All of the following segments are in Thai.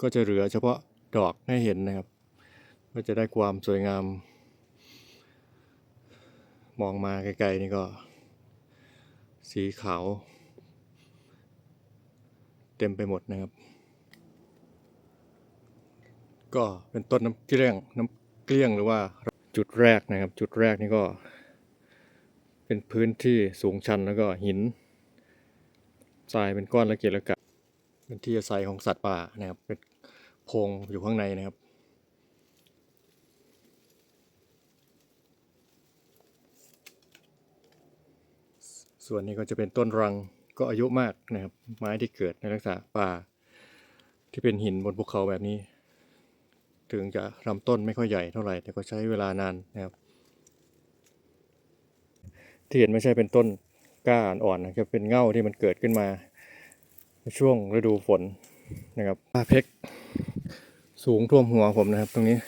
ก็จะเหลือเฉพาะดอกให้เห็นนะครับ ก็จะได้ความสวยงาม มองมาไกลๆนี่ก็ สีขาว เต็มไปหมดนะครับ ก็เป็นต้นน้ำเกลี้ยงน้ำเกลี้ยงหรือว่าจุดแรกนะครับ จุดแรกนี่ก็ เป็นพื้นที่สูงชันแล้วก็หินทรายเป็นก้อนละเกียดละกะ เป็นที่อาศัยของสัตว์ป่านะครับเป็นโพรงอยู่ข้างในนะครับ ส่วนนี้ก็จะเป็นต้นรังก็อายุมากนะครับ ไม้ที่เกิดในลักษณะป่า ที่เป็นหินบนภูเขาแบบนี้ ถึงจะลำต้นไม่ค่อยใหญ่เท่าไหร่ แต่ก็ใช้เวลานานนะครับ ที่เห็นไม่ใช่เป็นต้นก้าอ่อนๆนะครับเป็นเง่าที่มันเกิดขึ้นมา ช่วงฤดูฝนนะครับป้าเพกสูงท่วมหัวผมนะครับ ตรงนี้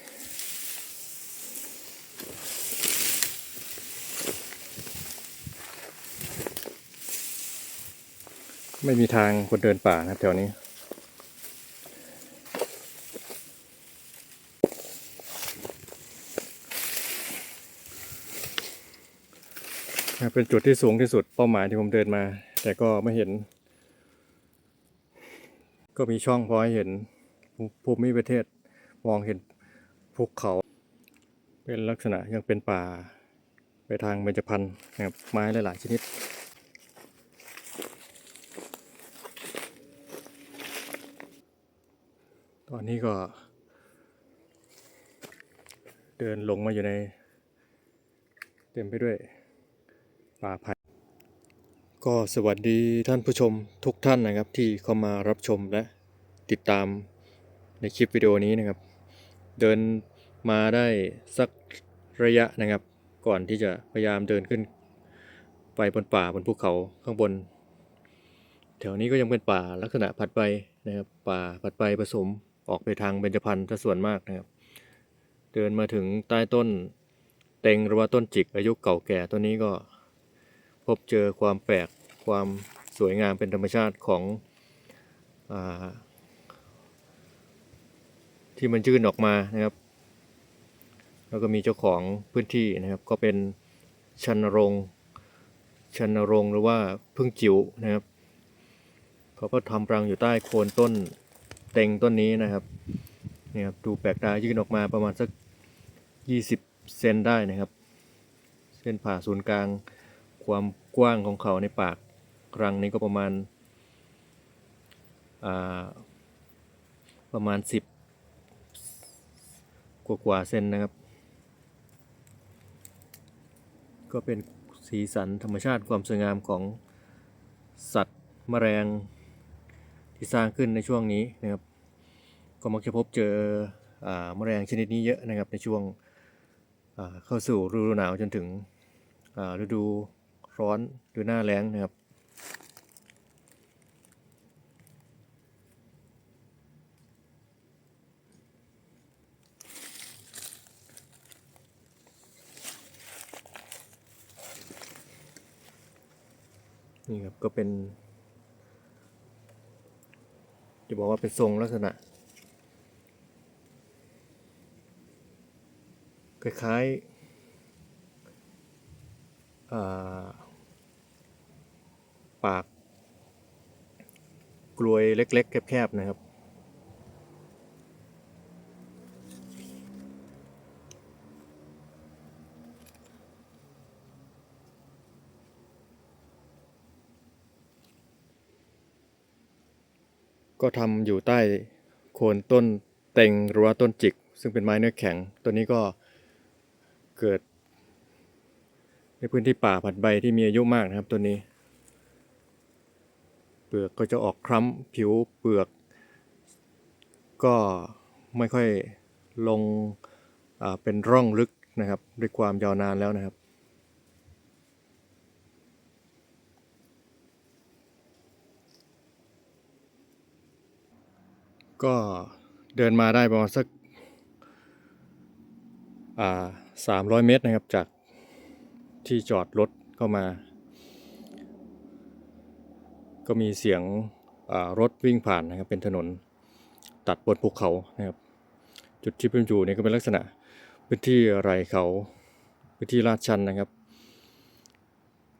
ไม่มีทางคนเดินป่านะครับแถวนี้นะครับเป็นจุดที่สูงที่สุดเป้าหมายที่ผมเดินมา แต่ก็ไม่เห็น ก็มีช่องพอให้เห็นภูมิประเทศมองเห็นภูเขา เป็นลักษณะยังเป็นป่า ไปทางเบญจพรรณนะครับไม้หลาย ๆ ชนิด ตอนนี้ก็ เดินลงมาอยู่ใน เต็มไปด้วยป่าไผ่ ก็สวัสดีท่านผู้ชมทุกท่านนะครับที่เข้ามารับชมและติดตามในคลิปวิดีโอนี้นะครับ เดินมาได้สักระยะนะครับ ก่อนที่จะพยายามเดินขึ้น ไปบนป่าบนภูเขาข้างบน แถวนี้ก็ยังเป็นป่าลักษณะผัดใบนะครับ ป่าผัดใบผสมออกไปทางเบญจพรรณซะส่วนมากนะครับ เดินมาถึงใต้ต้นเต็งหรือว่าต้นจิกอายุเก่าแก่ต้นนี้ก็ บเจอความแปลกความสวยงามเป็นธรรมชาติของอที่มันยื่นออกมานะครับ แล้วก็มีเจ้าของพื้นที่นะครับ ก็เป็นชันรงชันรงหรือว่าพึ่งจิ๋วนะครับเขาก็ทำรังอยู่ใต้โคนต้นเต็งต้นนี้นะครับนี่ครับดูแปลกตายื่นออกมาประมาณสัก 20 เซนได้นะครับ เส้นผ่าศูนย์กลางความ กว้างของเขาในปากรังนี้ก็ประมาณาประมาณ 10 กว่ากว่าเซนนะครับ ก็เป็นสีสันธรรมชาติความสวยงามของสัตว์แมลงที่สร้างขึ้นในช่วงนี้นะครับ ก็มักจะพบเจอแมลงชนิดนี้เยอะนะครับในช่วงเข้าสู่ฤดูหนาวจนถึงฤดู ร้อนหรือหน้าแล้งนะครับ นี่ครับก็เป็น จะบอกว่าเป็นทรงลักษณะ คล้ายๆ ปาก กลวยเล็ก ๆ แคบ ๆ นะครับ ก็ทำอยู่ใต้โคนต้นเต็งหรือว่าต้นจิก ซึ่งเป็นไม้เนื้อแข็ง ตัวนี้ก็เกิด ในพื้นที่ป่าผัดใบที่มีอายุมากนะครับตัวนี้ เปลือกก็จะออกคล้ำผิวเปลือก ก็ไม่ค่อยลงเป็นร่องลึกนะครับด้วยความยาวนานแล้วนะครับก็เดินมาได้ประมาณสักสามร้อยเมตรนะครับจาก ที่จอดรถเข้ามา ก็มีเสียงรถวิ่งผ่านนะครับเป็นถนนตัดบนภูเขานะครับ จุดที่ผมอยู่เนี่ยก็เป็นลักษณะพื้นที่ไรเขาพื้นที่ลาดชันนะครับ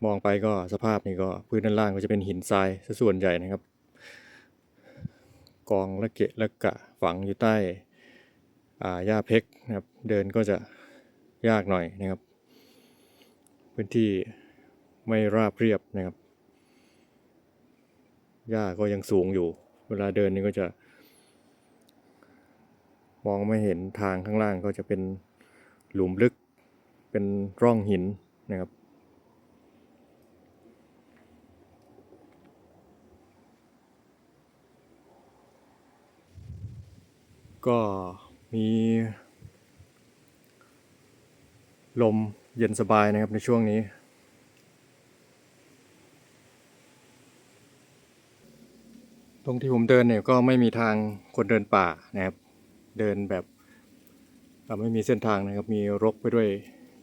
มองไปก็สภาพนี่ก็พื้นด้านล่างก็จะเป็นหินทรายซะส่วนใหญ่นะครับ กองละเกะละกะฝังอยู่ใต้หญ้าเพกนะครับ เดินก็จะยากหน่อยนะครับ พื้นที่ไม่ราบเรียบนะครับ หญ้าก็ยังสูงอยู่ เวลาเดินนี่ก็จะ มองไม่เห็นทางข้างล่างก็จะเป็นหลุมลึก เป็นร่องหินนะครับก็มีลม เย็นสบายนะครับในช่วงนี้ ตรงที่ผมเดินเนี่ยก็ไม่มีทางคนเดินป่านะครับ เดินแบบไม่มีเส้นทางนะครับ มีรกไปด้วย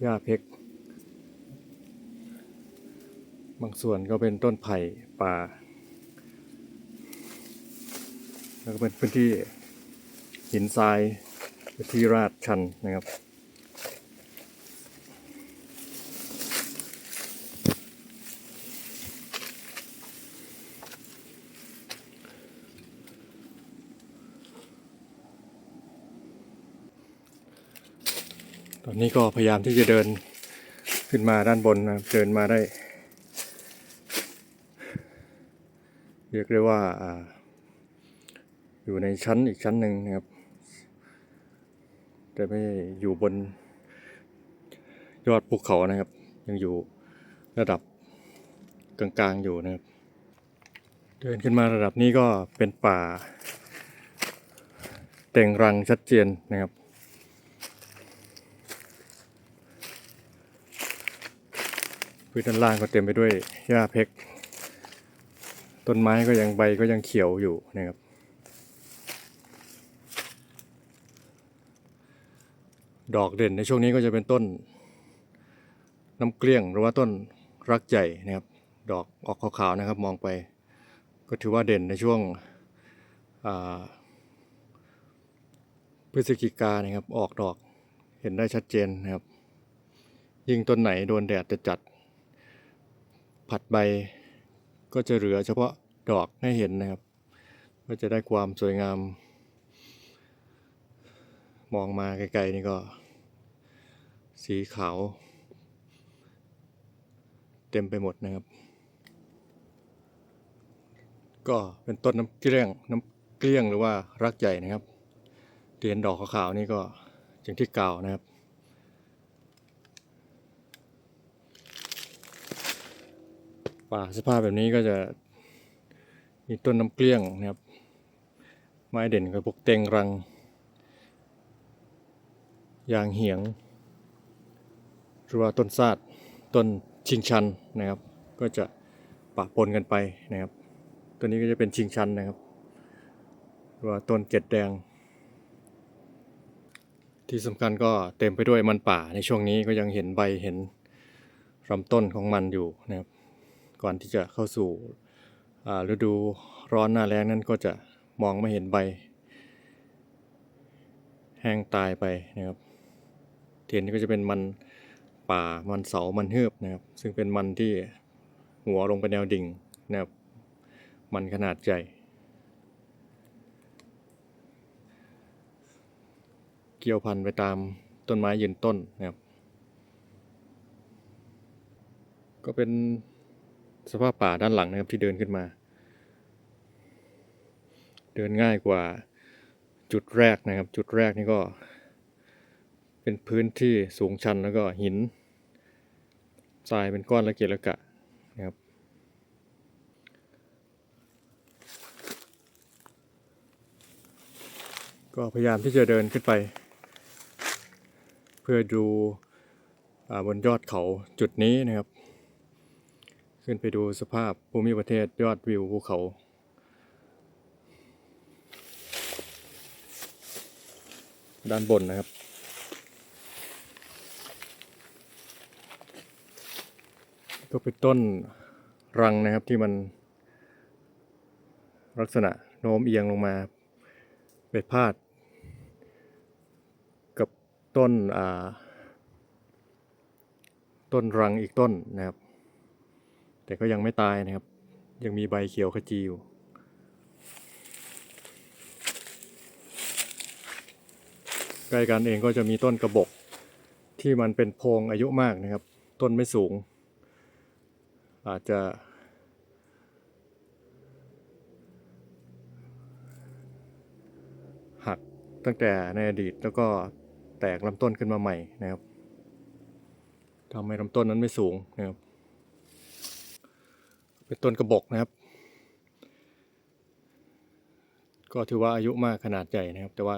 หญ้าเพกบางส่วนก็เป็นต้นไผ่ป่า แล้วก็เป็นพื้นที่หินทรายพื้นที่ราดชันนะครับ ตอนนี้ก็พยายามที่จะเดินขึ้นมาด้านบนนะเดินมาได้ เรียกได้ว่าออยู่ในชั้นอีกชั้นหนึ่งนะครับ แต่ไม่อยู่บนยอดภูเขานะครับ ยังอยู่ระดับกลางๆอยู่นะครับ เดินขึ้นมาระดับนี้ก็เป็นป่า เต่งรังชัดเจนนะครับ พื้นด้านล่างก็เต็มไปด้วยหญ้าเพกต้นไม้ก็ยังใบก็ยังเขียวอยู่นะครับ ดอกเด่นในช่วงนี้ก็จะเป็นต้น น้ำเกลี้ยงหรือว่าต้นรักใหญ่นะครับ ดอกออกขาวๆนะครับมองไป ก็ถือว่าเด่นในช่วงพฤศจิกานะครับออกดอกเห็นได้ชัดเจนนะครับ ยิ่งต้นไหนโดนแดดจะจัด ผัดใบก็จะเหลือเฉพาะดอกให้เห็นนะครับ ก็จะได้ความสวยงาม มองมาไกลๆนี่ก็ สีขาว เต็มไปหมดนะครับ ก็เป็นต้นน้ำเกลี้ยงน้ำเกลี้ยงหรือว่ารักใหญ่นะครับเตียนดอกขาวๆนี่ก็อย่างที่กล่าวนะครับ ป่าสภาพแบบนี้ก็จะมีต้นน้ำเกลี้ยงนะครับ ไม้เด่นกับพวกเต็งรัง ยางเหียงหรือว่าต้นซาดต้นชิงชันนะครับ ก็จะปะปนกันไปนะครับ ตัวนี้ก็จะเป็นชิงชันนะครับหรือว่าต้นเกล็ดแดง ที่สำคัญก็เต็มไปด้วยมันป่าในช่วงนี้ก็ยังเห็นใบเห็นลำต้นของมันอยู่นะครับ ก่อนที่จะเข้าสู่ฤดูร้อนหน้าแล้งนั้นก็จะมองไม่เห็นใบ แห้งตายไปนะครับเทียนนี้ก็จะเป็นมันป่ามันเสามันเฮือบนะครับ ซึ่งเป็นมันที่หัวลงไปแนวดิ่งนะครับ มันขนาดใหญ่ เกี่ยวพันไปตามต้นไม้ยืนต้นนะครับ ก็เป็น สภาพป่าด้านหลังนะครับที่เดินขึ้นมา เดินง่ายกว่าจุดแรกนะครับ จุดแรกนี่ก็ เป็นพื้นที่สูงชันแล้วก็หินทรายเป็นก้อนละเกะละกะนะครับก็พยายามที่จะเดินขึ้นไป เพื่อดูอบนยอดเขาจุดนี้นะครับ ขึ้นไปดูสภาพภูมิประเทศยอดวิวภูเขา ด้านบนนะครับ ก็เป็นต้นรังนะครับที่มัน ลักษณะโน้มเอียงลงมาไปพาด กับต้นต้นรังอีกต้นนะครับ แต่ก็ยังไม่ตายนะครับ ยังมีใบเขียวขจีอยู่ใกล้กันเองก็จะมีต้นกระบกที่มันเป็นโพงอายุมากนะครับ ต้นไม่สูง อาจจะ หักตั้งแต่ในอดีตแล้วก็แตกลำต้นขึ้นมาใหม่นะครับทำให้ลำต้นนั้นไม่สูงนะครับ เป็นต้นกระบอกนะครับ ก็ถือว่าอายุมากขนาดใหญ่นะครับ แต่ว่า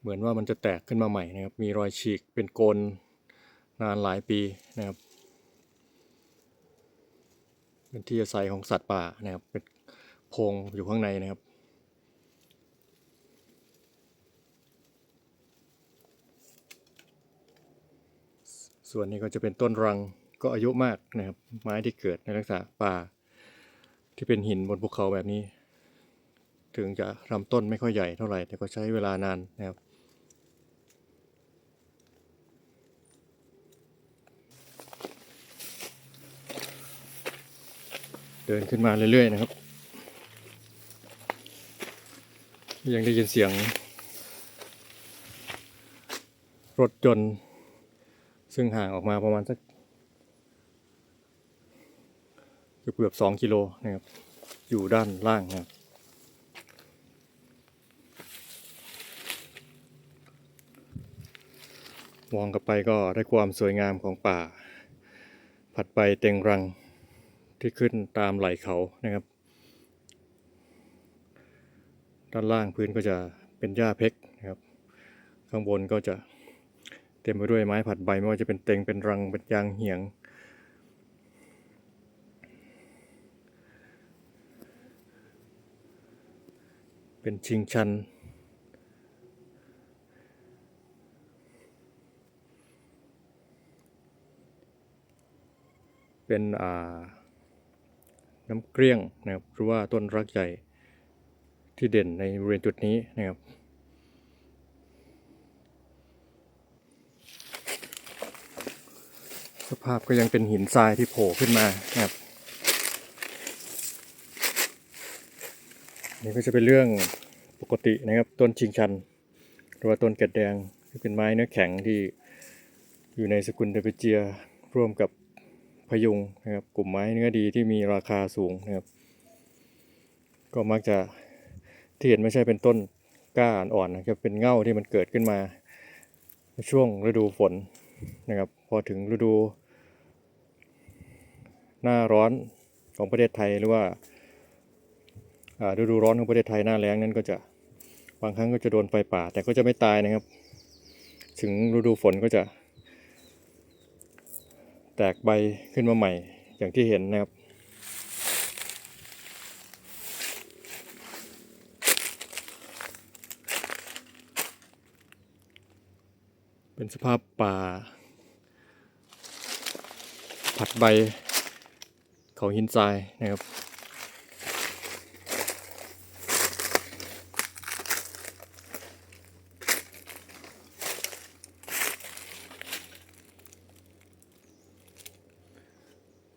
เหมือนว่ามันจะแตกขึ้นมาใหม่นะครับ มีรอยฉีกเป็นโกนนานหลายปีนะครับ เป็นที่อาศัยของสัตว์ป่านะครับ เป็นโพรงอยู่ข้างในนะครับส่วนนี้ก็จะเป็นต้นรัง ก็อายุมากนะครับ ไม้ที่เกิดในลักษณะป่า ที่เป็นหินบนภูเขาแบบนี้ ถึงจะลำต้นไม่ค่อยใหญ่เท่าไหร่ แต่ก็ใช้เวลานานนะครับเดินขึ้นมาเรื่อยๆนะครับ ยังได้ยินเสียง รถยนต์ซึ่งห่างออกมาประมาณสัก เกือบเกือบสองกิโลนะครับ อยู่ด้านล่างนะครับมองกลับไปก็ได้ความสวยงามของป่า ผัดใบเต็งรังที่ขึ้นตามไหล่เขานะครับ ด้านล่างพื้นก็จะเป็นหญ้าเพกนะครับ ข้างบนก็จะเต็มไปด้วยไม้ผัดใบไม่ว่าจะเป็นเต็งเป็นรังเป็นยางเหียง เป็นชิงชัน เป็นอ่าน้ำเกลี้ยงนะครับหรือว่าต้นรักใหญ่ที่เด่นในบริเวณจุดนี้นะครับสภาพก็ยังเป็นหินทรายที่โผล่ขึ้นมานะครับ นี่ก็จะเป็นเรื่องปกตินะครับต้นชิงชัน หรือว่าต้นแกดแดงที่เป็นไม้เนื้อแข็งที่อยู่ในสกุลเดเปเจียร่วมกับพยุงนะครับกลุ่มไม้เนื้อดีที่มีราคาสูงนะครับก็มักจะที่เห็นไม่ใช่เป็นต้นก้าอ่อนนะครับเป็นเง่าที่มันเกิดขึ้นมาในช่วงฤดูฝนนะครับพอถึงฤดู หน้าร้อนของประเทศไทยหรือว่า ฤดูร้อนของประเทศไทยหน้าแล้งนั้นก็จะบางครั้งก็จะโดนไฟป่า แต่ก็จะไม่ตายนะครับ ถึงฤดูฝนก็จะ แตกใบขึ้นมาใหม่อย่างที่เห็นนะครับเป็นสภาพป่า ผัดใบเขาหินทรายนะครับ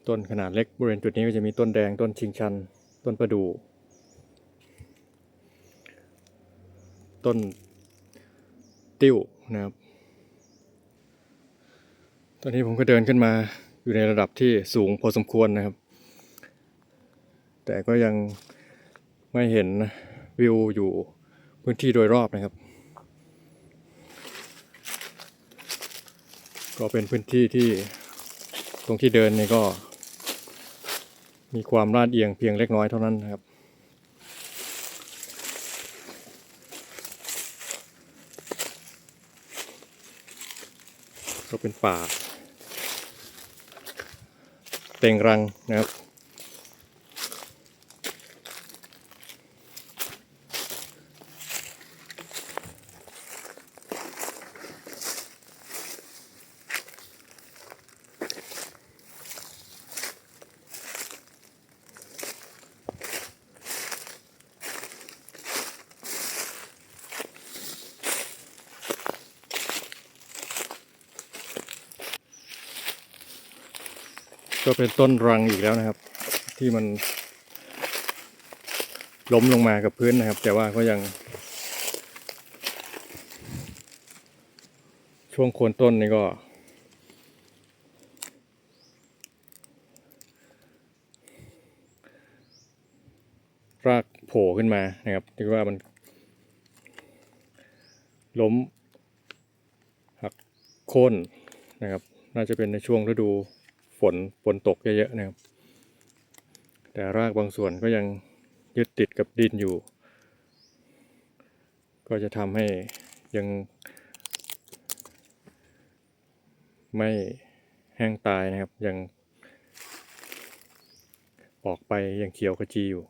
ต้นขนาดเล็กบริเวณจุดนี้ก็จะมีต้นแดงต้นชิงชัน ต้นประดู่ต้นติ้วนะครับ ตอนนี้ผมก็เดินขึ้นมาอยู่ในระดับที่สูงพอสมควรนะครับ แต่ก็ยังไม่เห็นวิวอยู่พื้นที่โดยรอบนะครับ ก็เป็นพื้นที่ที่ตรงที่เดินนี่ก็ มีความลาดเอียงเพียงเล็กน้อยเท่านั้นนะครับ ก็เป็นป่า เต่งรังนะครับ ก็เป็นต้นรังอีกแล้วนะครับ ที่มัน ล้มลงมากับพื้นนะครับ แต่ว่าก็ยัง ช่วงโคนต้นนี่ก็ รากโผล่ขึ้นมานะครับที่ว่ามัน ล้มหักโค่นนะครับ น่าจะเป็นในช่วงฤดู ฝนฝนตกเยอะๆนะครับ แต่รากบางส่วนก็ยังยึดติดกับดินอยู่ ก็จะทำให้ยังไม่แห้งตายนะครับยังออกไปยังเขียวขจีอยู่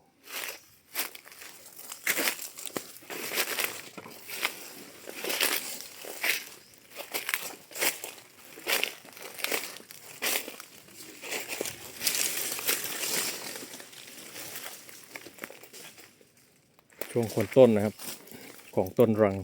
ช่วงคนต้นนะครับ ของต้นรัง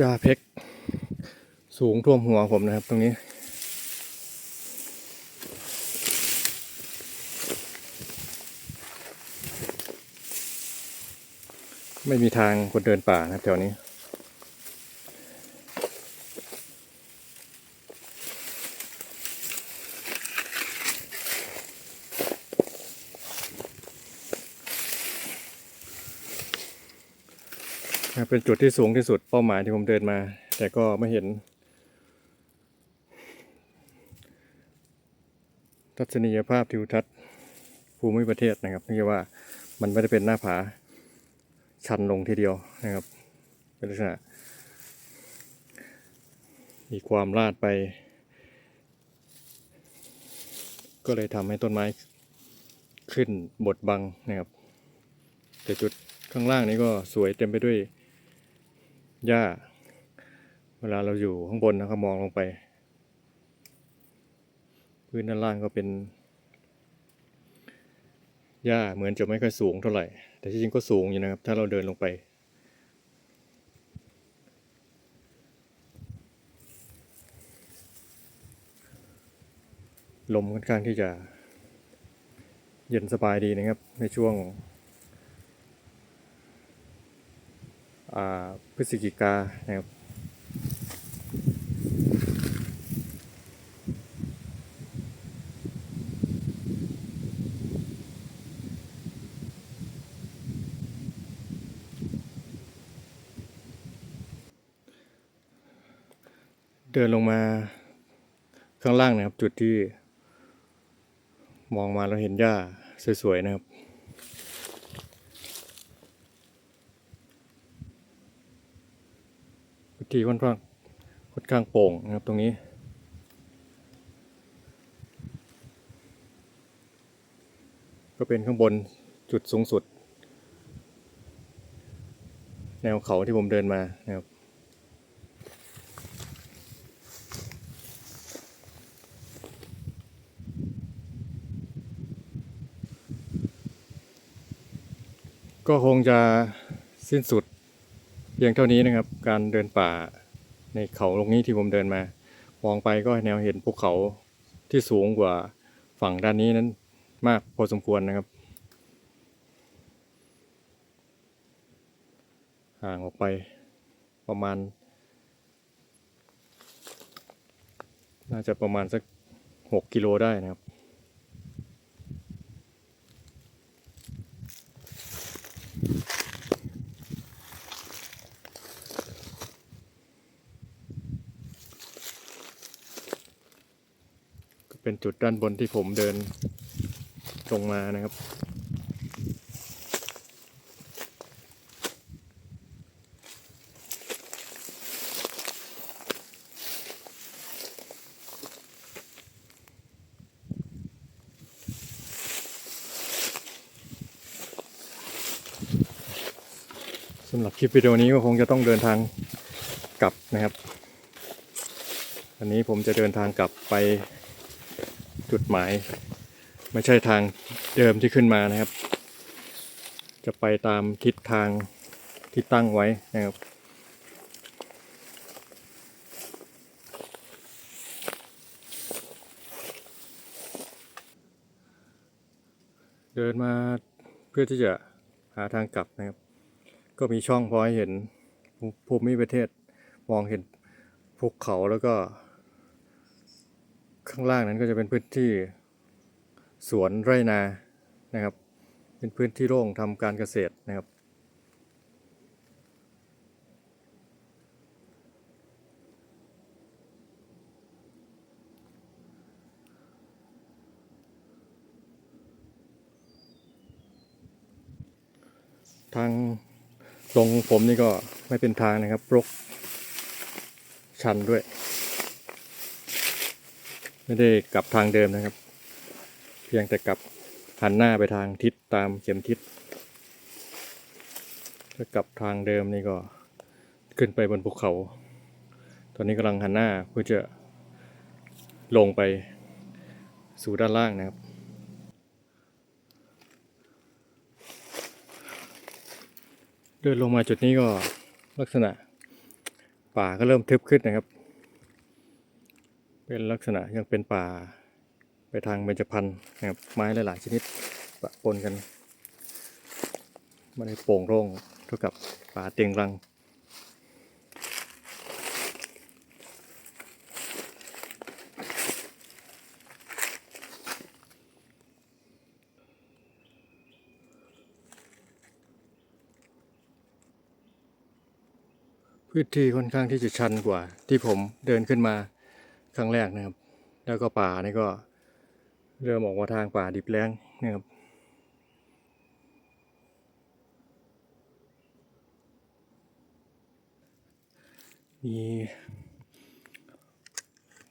ยาเพกสูงท่วมหัวผมนะครับตรงนี้ไม่มีทางคนเดินป่านะครับแถวนี้ นะครับ เป็นจุดที่สูงที่สุดเป้าหมายที่ผมเดินมา แต่ก็ไม่เห็น ทัศนียภาพทิวทัศน์ภูมิประเทศนะครับนื่ว่ามันไม่ได้เป็นหน้าผาชันลงทีเดียวนะครับ เป็นลักษณะ มีความลาดไป ก็เลยทำให้ต้นไม้ขึ้นบดบังนะครับ แต่จุดข้างล่างนี้ก็สวยเต็มไปด้วย หญ้า เวลาเราอยู่ข้างบนนะครับมองลงไป พื้นด้านล่างก็เป็นหญ้าเหมือนจะไม่ค่อยสูงเท่าไหร่ แต่ที่จริงก็สูงอยู่นะครับ ถ้าเราเดินลงไป ลมค่อนข้างที่จะ เย็นสบายดีนะครับ ในช่วง อ่า ฤศจิกานะครับเดินลงมาข้างล่างนะครับ จุดที่มองมาเราเห็นหญ้าสวยๆนะครับ พื้น ที่ค่อนข้างค่อนข้างโป่งนะครับตรงนี้ก็เป็นข้างบนจุดสูงสุด แนวเขาที่ผมเดินมานะครับ ก็คงจะสิ้นสุด พียงเท่านี้นะครับ การเดินป่าในเขาตรงนี้ที่ผมเดินมา มองไปก็แนวเห็นภูเขาที่สูงกว่าฝั่งด้านนี้นั้นมากพอสมควรนะครับ ห่างออกไปประมาณ น่าจะประมาณสักหกกิโลได้นะครับ เป็นจุดด้านบนที่ผมเดินตรงมานะครับ สำหรับคลิปวิดีโอนี้ก็คงจะต้องเดินทางกลับนะครับอันนี้ผมจะเดินทางกลับไป จุดหมาย ไม่ใช่ทางเดิมที่ขึ้นมานะครับ จะไปตามทิศทางที่ตั้งไว้นะครับเดินมาเพื่อที่จะหาทางกลับนะครับ ก็มีช่องพอให้เห็นภูมิประเทศมองเห็นภูเขาแล้วก็ ข้างล่างนั้นก็จะเป็นพื้นที่สวนไร่นานะครับ เป็นพื้นที่โล่งทำการเกษตรนะครับ ทางตรงผมนี่ก็ไม่เป็นทางนะครับรกชันด้วย ไม่ได้กลับทางเดิมนะครับ เพียงแต่กลับหันหน้าไปทางทิศตามเข็มทิศถ้ากลับทางเดิมนี่ก็ขึ้นไปบนภูเขา ตอนนี้กำลังหันหน้าเพื่อจะลงไปสู่ด้านล่างนะครับ เดินลงมาจุดนี้ก็ลักษณะป่าก็เริ่มทึบขึ้นนะครับ เป็นลักษณะยังเป็นป่า ไปทางเบญจพรรณนะครับไม้หลายๆชนิดปะปนกันไม่ได้โปร่งโล่งเท่ากับป่าเตียงรังพื้นที่ค่อนข้างที่จะชันกว่าที่ผมเดินขึ้นมา ครั้งแรกนะครับ แล้วก็ป่านี่ก็เริ่มออกมาทางป่าดิบแล้งนะครับมี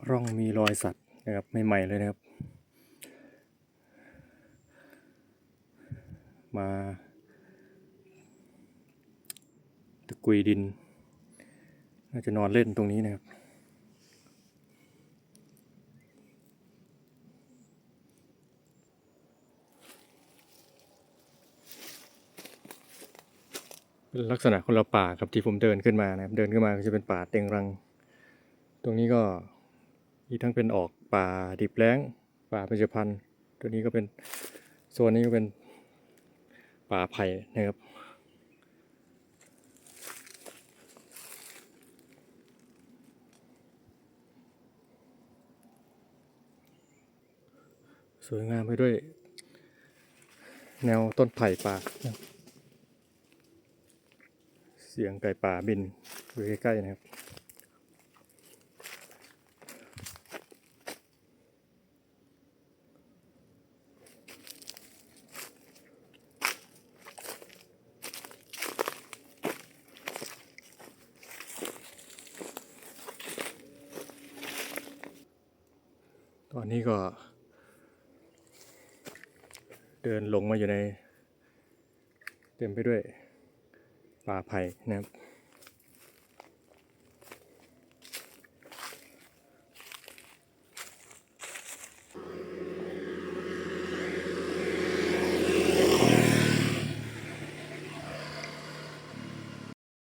ร่องมีรอยสัตว์นะครับใหม่ๆเลยนะครับ มา ตะกุยดิน น่าจะนอนเล่นตรงนี้นะครับ ลักษณะคนละป่าครับที่ผมเดินขึ้นมานะครับ เดินขึ้นมาก็จะเป็นป่าเต็งรัง ตรงนี้ก็มีทั้งเป็นออกป่าดิบแล้ง ป่าเบญจพรรณตัวนี้ก็เป็นโซนนี้ก็เป็นป่าไผ่นะครับสวยงามไปด้วย แนวต้นไผ่ป่านะครับ เสียงไก่ป่าบินอยู่ใกล้ๆนะครับ ตอนนี้ก็ เดินหลงมาอยู่ใช่นะครับ